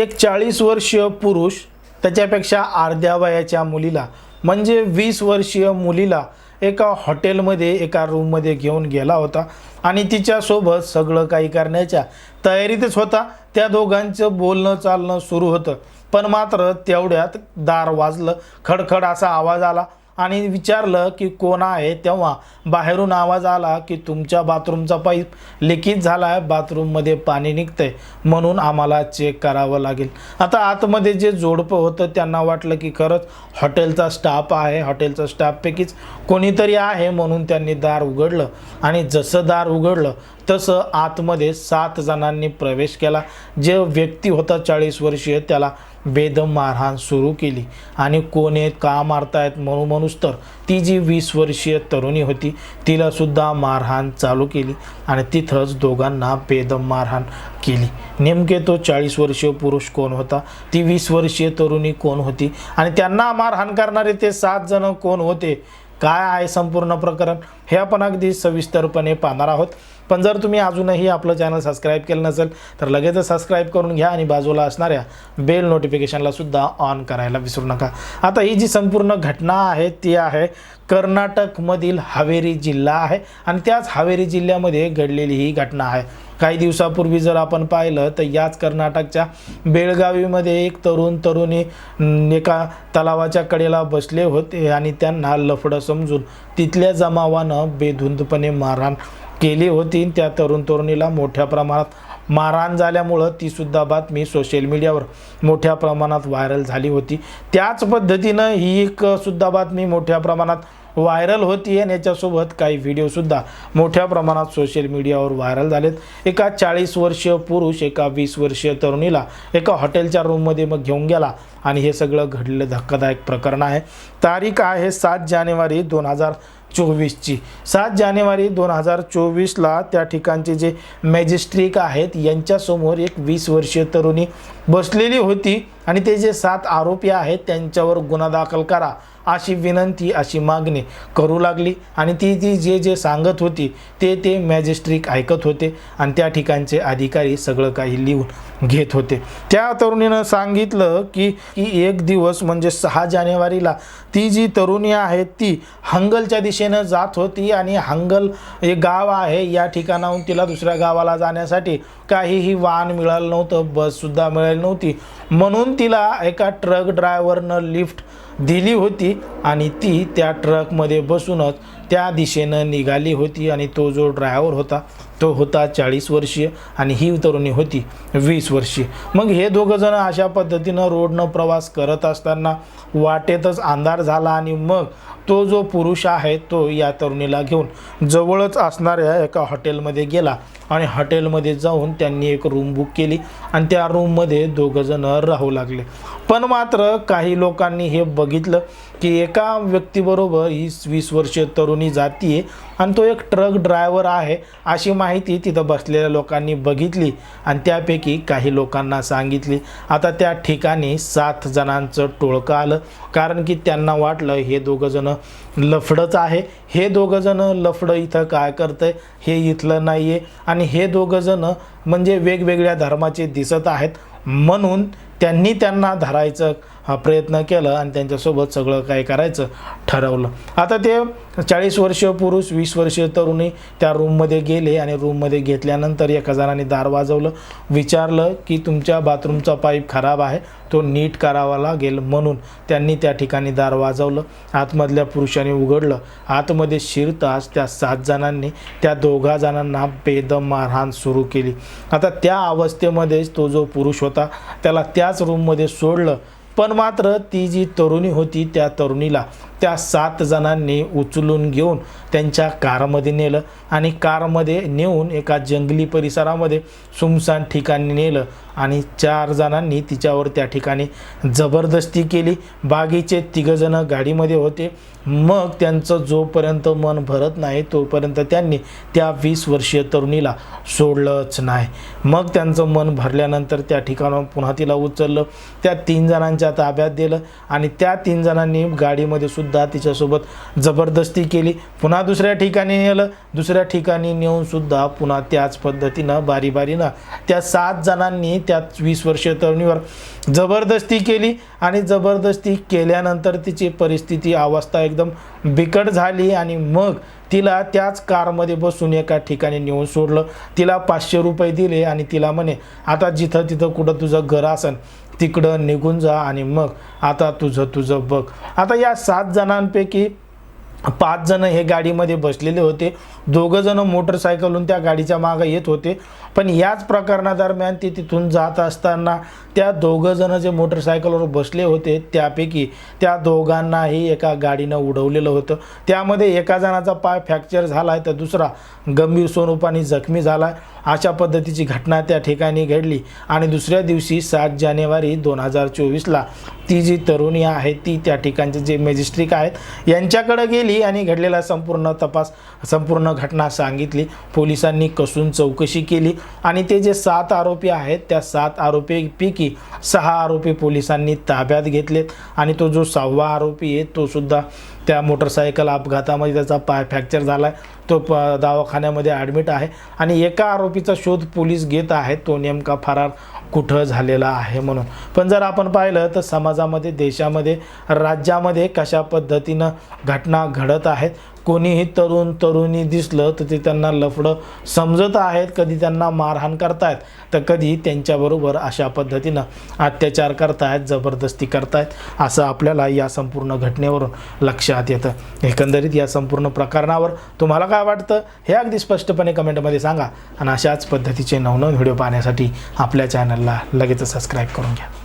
एक चाळीस वर्षीय पुरुष त्याच्यापेक्षा अर्ध्या वयाच्या मुलीला म्हणजे वीस वर्षीय मुलीला एका हॉटेलमध्ये एका रूममध्ये घेऊन गेला होता. आणि तिच्यासोबत सगळं काही करण्याच्या तयारीतच होता. त्या दोघांचं बोलणं चालणं सुरू होतं. पण मात्र तेवढ्यात दार वाजलं. खडखड असा आवाज आला. आणि विचारलं की कोण आहे तेव्हा बाहेरून आवाज आला की तुमच्या बाथरूमचा पाईप लिकेज झाला आहे बाथरूममध्ये पाणी निघतं आहे म्हणून आम्हाला चेक करावं लागेल. आता आतमध्ये जे जोडपं होतं त्यांना वाटलं की खरंच हॉटेलचा स्टाफ आहे हॉटेलचा स्टाफपैकीच कोणीतरी आहे म्हणून त्यांनी दार उघडलं. आणि जसं दार उघडलं तसं आतमध्ये सात जणांनी प्रवेश केला. जे व्यक्ती होता चाळीस वर्षीय त्याला बेदम मारहाण सुरू केली. आणि कोण आहेत का मारतायत म्हणू म्हणूच तर ती जी वीस वर्षीय तरुणी होती तिलासुद्धा मारहाण चालू केली आणि तिथंच दोघांना बेदम मारहाण केली. नेमके तो चाळीस वर्षीय पुरुष कोण होता? ती वीस वर्षीय तरुणी कोण होती? आणि त्यांना मारहाण करणारे ते सात जण कोण होते? काय आहे संपूर्ण प्रकरण? हे आपण अगदी सविस्तरपणे पाहणार आहोत. पण जर तुम्ही अजूनही आपलं चॅनल सबस्क्राईब केलं नसेल तर लगेचच सबस्क्राईब करून घ्या आणि बाजूला असणाऱ्या बेल नोटिफिकेशनला सुद्धा ऑन करायला विसरू नका. आता ही जी संपूर्ण घटना आहे ती आहे कर्नाटकमधील हावेरी जिल्हा आहे आणि त्याच हावेरी जिल्ह्यामध्ये घडलेली ही घटना आहे. काही दिवसापूर्वी जर आपण पाहिलं तर याच कर्नाटकच्या बेळगावीमध्ये एक तरुण तरुणी एका तलावाच्या कडेला बसले होते आणि त्यांना लफडं समजून तिथल्या जमावानं बेधुंदपणे मारहाण केली होती. त्या तरुण तरुणीला मोठ्या प्रमाणात मारहाण झाल्यामुळं ती सुद्धा बातमी सोशल मीडियावर मोठ्या प्रमाणात व्हायरल झाली होती. त्याच पद्धतीनं ही एक सुद्धा बातमी मोठ्या प्रमाणात व्हायरल होती आणि याच्यासोबत काही व्हिडिओसुद्धा मोठ्या प्रमाणात सोशल मीडियावर व्हायरल झालेत. एका चाळीस वर्षीय पुरुष एका वीस वर्षीय तरुणीला एका हॉटेलच्या रूममध्ये मग घेऊन गेला आणि हे सगळं घडलेलं धक्कादायक प्रकरण आहे. तारीख आहे सात जानेवारी दोन हजार चोवीसची. सात जानेवारी दोन हजार चोवीसला त्या ठिकाणचे जे मॅजिस्ट्रिक आहेत यांच्यासमोर एक वीस वर्षीय तरुणी बसलेली होती आणि ते जे सात आरोपी आहेत त्यांच्यावर गुन्हा दाखल करा. अशी विनंती अशी मागणी करू लागली आणि ती ती जे जे सांगत होती ते ते मॅजिस्ट्रिक ऐकत होते आणि त्या ठिकाणचे अधिकारी सगळं काही लिहून घेत होते. त्या तरुणीनं सांगितलं की की एक दिवस म्हणजे सहा जानेवारीला ती जी तरुणी आहे ती हंगलच्या दिशेनं जात होती आणि हंगल हे गाव आहे या ठिकाणाहून तिला दुसऱ्या गावाला जाण्यासाठी काहीही वाहन मिळालं नव्हतं बससुद्धा मिळाली नव्हती. म्हणून तिला एका ट्रक ड्रायव्हरनं लिफ्ट दिली होती. आणि ती त्या ट्रकमध्ये बसूनच त्या दिशेनं निघाली होती आणि तो जो ड्रायव्हर होता तो होता चाळीस वर्षीय आणि ही तरुणी होती वीस वर्षीय. मग हे दोघंजणं अशा पद्धतीनं रोडनं प्रवास करत असताना वाटेतच अंधार झाला आणि मग तो जो पुरुष आहे तो या तरुणीला घेऊन जवळच असणाऱ्या एका हॉटेलमध्ये गेला आणि हॉटेलमध्ये जाऊन त्यांनी एक रूम बुक केली आणि त्या रूममध्ये दोघंजणं राहू लागले. पण मात्र काही लोकांनी हे बघितलं की एका व्यक्तीबरोबर ही वीस वर्षीय तरुणी जातीये आणि तो एक ट्रक ड्रायव्हर आहे अशी माहिती तिथं बसलेल्या लोकांनी बघितली आणि त्यापैकी काही लोकांना सांगितली. आता त्या ठिकाणी सात जणांचं टोळकं आलं. कारण की त्यांना वाटलं हे दोघंजणं लफडंच आहे. हे दोघंजणं लफडं इथं काय करतं हे इथलं नाही आहे आणि हे दोघंजणं म्हणजे वेगवेगळ्या धर्माचे दिसत आहेत. म्हणून त्यांनी त्यांना धरायचं हा प्रयत्न केला आणि त्यांच्यासोबत सगळं काय करायचं ठरवलं. आता ते चाळीस वर्षीय पुरुष वीस वर्षीय तरुणी त्या रूममध्ये गेले आणि रूममध्ये घेतल्यानंतर एका जणाने दार वाजवलं. विचारलं की तुमच्या बाथरूमचा पाईप खराब आहे तो नीट करावा लागेल म्हणून त्यांनी त्या ठिकाणी दार वाजवलं. आतमधल्या पुरुषाने उघडलं. आतमध्ये शिरताच त्या सात जणांनी त्या दोघा जणांना बेदम मारहाण सुरू केली. आता त्या अवस्थेमध्येच तो जो पुरुष होता त्याला त्याच रूममध्ये सोडलं. पण मात्र ती जी तरुणी होती त्या तरुणीला त्या सात जणांनी उचलून घेऊन त्यांच्या कारमध्ये नेलं आणि कारमध्ये नेऊन एका जंगली परिसरामध्ये सुमसान ठिकाणी नेलं आणि चार जणांनी तिच्यावर त्या ठिकाणी जबरदस्ती केली. बागीचे तिघंजणं गाडीमध्ये होते. मग त्यांचं जोपर्यंत मन भरत नाही तोपर्यंत त्यांनी त्या वीस वर्षीय तरुणीला सोडलंच नाही. मग त्यांचं मन भरल्यानंतर त्या ठिकाणाहून पुन्हा तिला उचललं. त्या तीन जणांच्या ताब्यात दिलं आणि त्या तीन जणांनी गाडीमध्ये सुद्धा सुद्धा तिच्यासोबत जबरदस्ती केली. पुन्हा दुसऱ्या ठिकाणी नेलं. दुसऱ्या ठिकाणी नेऊन सुद्धा पुन्हा त्याच पद्धतीनं बारी बारीनं त्या सात जणांनी त्या वीस वर्षीय तरुणीवर जबरदस्ती केली आणि जबरदस्ती केल्यानंतर तिची परिस्थिती अवस्था एकदम बिकट झाली आणि मग तिला त्याच कारमध्ये बसून एका ठिकाणी नेऊन सोडलं. तिला पाचशे रुपये दिले आणि तिला म्हणे आता जिथं तिथं कुठं तुझं घर असन तिकडं निघून जा आणि मग आता तुझं तुझं बघ. आता या सात जणांपैकी पाच जण हे गाडीमध्ये बसलेले होते. दोघं जण मोटरसायकलहून त्या गाडीच्या मागं येत होते. पण याच प्रकरणादरम्यान ते तिथून जात असताना त्या दोघं जण जे मोटरसायकलवर बसले होते त्यापैकी त्या दोघांनाही एका गाडीनं उडवलेलं होतं. त्यामध्ये एका जणाचा पाय फ्रॅक्चर झाला आहे तर दुसरा गंभीर स्वरूपाने जखमी झाला आहे अशा पद्धतीची घटना त्या ठिकाणी घडली. आणि दुसऱ्या दिवशी सात जानेवारी दोन हजार चोवीसला ती जी तरुणी आहे ती त्या ठिकाणचे जे मॅजिस्ट्रिक आहेत यांच्याकडे गेली आणि घडलेला संपूर्ण तपास संपूर्ण घटना सांगितली. पोलिसांनी कसून चौकशी केली आणि ते जे सात आरोपी आहेत त्या सात आरोपीपैकी सहा आरोपी पोलिसांनी ताब्यात घेतलेत आणि तो जो सहावा आरोपी आहे तो सुद्धा त्या मोटरसायकल अपघातामध्ये त्याचा पाय फ्रॅक्चर झाला आहे तो प दवाखान्यामध्ये ॲडमिट आहे. आणि एका आरोपीचा शोध पोलीस घेत आहेत. तो नेमका फरार कुठं झालेला आहे म्हणून. पण जर आपण पाहिलं तर समाजामध्ये देशामध्ये राज्यामध्ये कशा पद्धतीनं घटना घडत आहेत कोणीही तरुण तरुणी दिसलं तर ते त्यांना लफडं समजत आहेत कधी त्यांना मारहाण करतायत. तर कधी त्यांच्याबरोबर अशा पद्धतीनं अत्याचार करतायत जबरदस्ती करतायत असं आपल्याला या संपूर्ण घटनेवरून लक्षात येतं. एकंदरीत या संपूर्ण प्रकरणावर तुम्हाला काय वाटतं हे अगदी स्पष्टपणे कमेंटमध्ये सांगा. आणि अशाच पद्धतीचे नवनवीन व्हिडिओ पाहण्यासाठी आपल्या चॅनलला लगेच सबस्क्राईब करून घ्या.